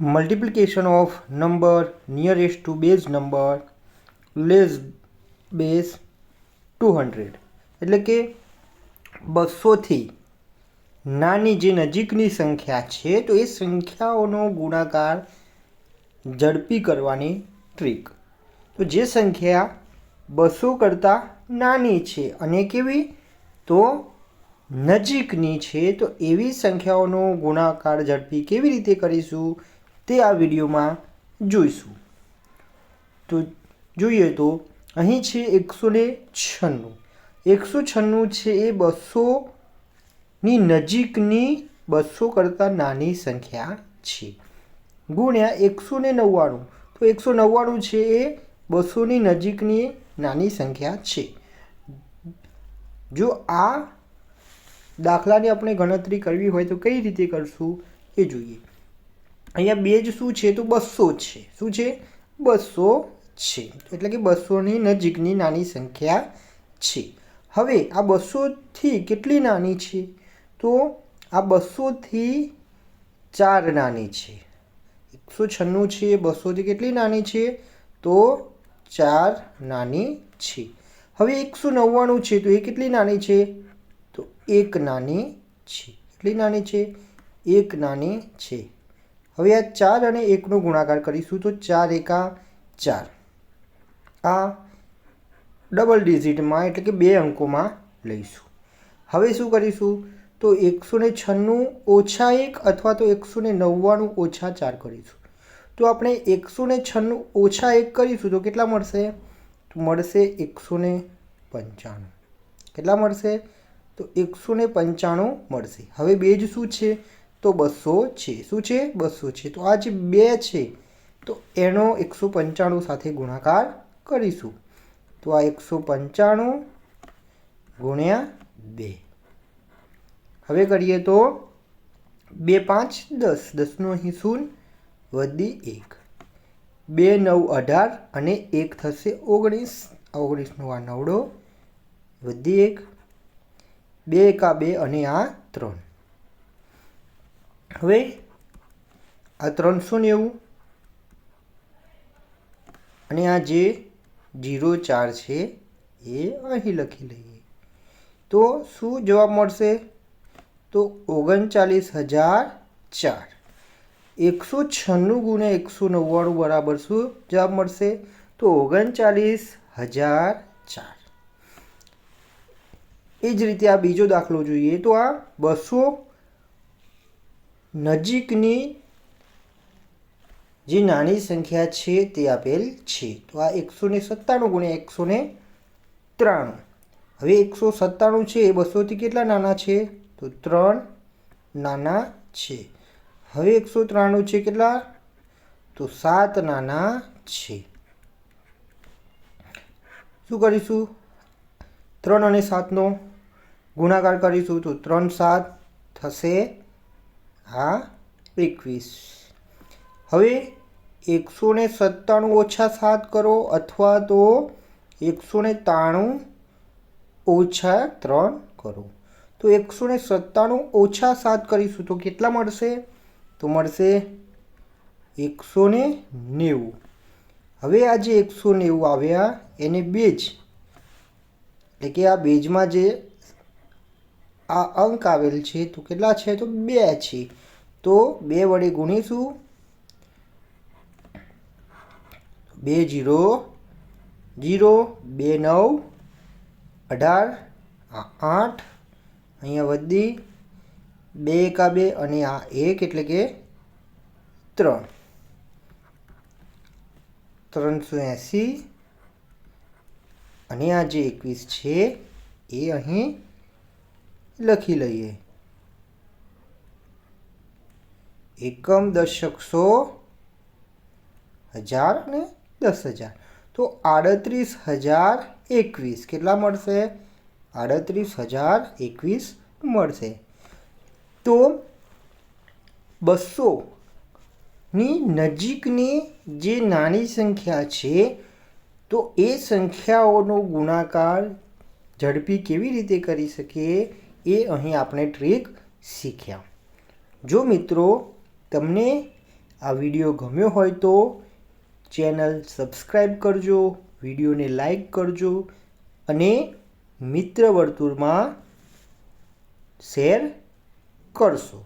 multiplication of number nearest to base number less base 200 એટલે કે બસોથી નાની જે નજીકની સંખ્યા છે, તો એ સંખ્યાઓનો ગુણાકાર ઝડપી કરવાની ટ્રીક તો જે સંખ્યા બસો કરતાં નાની છે અને કેવી? તો નજીકની છે, તો એવી સંખ્યાઓનો ગુણાકાર ઝડપી કેવી રીતે કરીશું? તે આ વિડીયોમાં જોઈશું. તો જોઈએ તો, અહીં છે એકસો ને છન્નું. એકસો છન્નું છે એ બસોની નજીકની બસો કરતાં નાની સંખ્યા છે. ગુણ્યા એકસો ને નવ્વાણું. તો એકસો નવ્વાણું છે એ બસોની નજીકની નાની સંખ્યા છે. જો આ દાખલાની આપણે ગણતરી કરવી હોય તો કઈ રીતે કરશું એ જોઈએ. અહીંયા જ શું છે? તો બસો છે. શું છે? બસો છે. એટલે કે બસોની નજીકની નાની સંખ્યા છે. હવે આ બસોથી કેટલી નાની છે? તો આ બસોથી ચાર નાની છે. એકસો છન્નું છે. બસોથી કેટલી નાની છે? તો ચાર નાની છે. હવે એકસો નવ્વાણું છે. તો એ કેટલી નાની છે? તો એક નાની છે. કેટલી નાની છે? એક નાની છે. હવે આ ચાર અને એકનો ગુણાકાર કરીશું તો ચાર એકા ચાર. આ ડબલ ડિજિટમાં એટલે કે બે અંકોમાં લઈશું. હવે શું કરીશું? તો એકસો ને છન્નું ઓછા એક અથવા તો એકસો ને નવ્વાણું ઓછા ચાર કરીશું. તો આપણે એકસો ને છન્નું ઓછા એક કરીશું તો કેટલા મળશે? તો મળશે એકસો ને પંચાણું. કેટલા મળશે? તો એકસો ને પંચાણું મળશે. હવે બે જ શું છે? તો બસો છે. શું છે? બસો છે. તો આ જે બે છે, તો એનો એકસો પંચાણું સાથે ગુણાકાર કરીશું. તો આ એકસો પંચાણું ગુણ્યા બે. હવે કરીએ તો બે પાંચ દસ. દસનો અહીં શૂન્ય વધી એક. બે નવ અઢાર અને એક થશે ઓગણીસ. ઓગણીસનો આ નવડો વધી એક. બે એકા બે અને આ ત્રણ. હવે આ ત્રણસો નેવું અને આ જે જીરો ચાર છે એ અહીં લખી લઈએ. તો શું જવાબ મળશે? તો ઓગણચાલીસ હજાર ચાર. એકસો છન્નું ગુણ્યા એકસો નવ્વાણું બરાબર શું જવાબ મળશે? તો ઓગણચાલીસ હજાર ચાર. એ જ રીતે આ બીજો દાખલો જોઈએ તો આ બસો નજીકની જે નાની સંખ્યા છે તે આપેલ છે. તો આ એકસો ને સત્તાણું ગુણ્યા એકસો ને ત્રાણું. હવે એકસો સત્તાણું છે, એ બસોથી કેટલા નાના છે? તો ત્રણ નાના છે. હવે એકસો ત્રાણું છે કેટલા? તો સાત નાના છે. શું કરીશું? ત્રણ અને સાતનો ગુણાકાર કરીશું તો ત્રણ સાત થશે હા? એકવીસ. હવે એકસો ને સત્તાણું ઓછા સાત કરો અથવા તો એકસો ને ત્રાણું ઓછા ત્રણ કરો. તો એકસો ને સત્તાણું ઓછા સાત કરીશું તો કેટલા મળશે? તો મળશે એકસો ને નેવું. હવે આ જે એકસો નેવું આવ્યા, એને બેજ. એટલે કે આ બેજમાં જે આ અંક આવેલ છે, તો કેટલા છે? તો બે છે. તો બે વડે ગુણીશું. બે જીરો જીરો, બે નવ, અઢાર આઠ, અહીંયા વધી, બે એકા બે અને આ એક એટલે કે ત્રણ. ત્રણસો એંસી. અને આ જે એકવીસ છે, એ અહીં લખી લઈએ. એકમ દશક સો હજાર અને દસ હજાર. તો આડત્રીસ હજાર એકવીસ કેટલા મળશે? આડત્રીસ હજાર એકવીસ મળશે. તો બસોની નજીકની જે નાની સંખ્યા છે, તો એ સંખ્યાઓનો ગુણાકાર ઝડપી કેવી રીતે કરી શકીએ? એ અહીં આપણે ટ્રીક શીખ્યા. જો મિત્રો તમને આ વીડિયો ગમ્યો હોય તો ચેનલ સબસ્ક્રાઈબ કરજો, વિડીયોને લાઈક કરજો અને મિત્ર વર્તુળમાં શેર કરશો.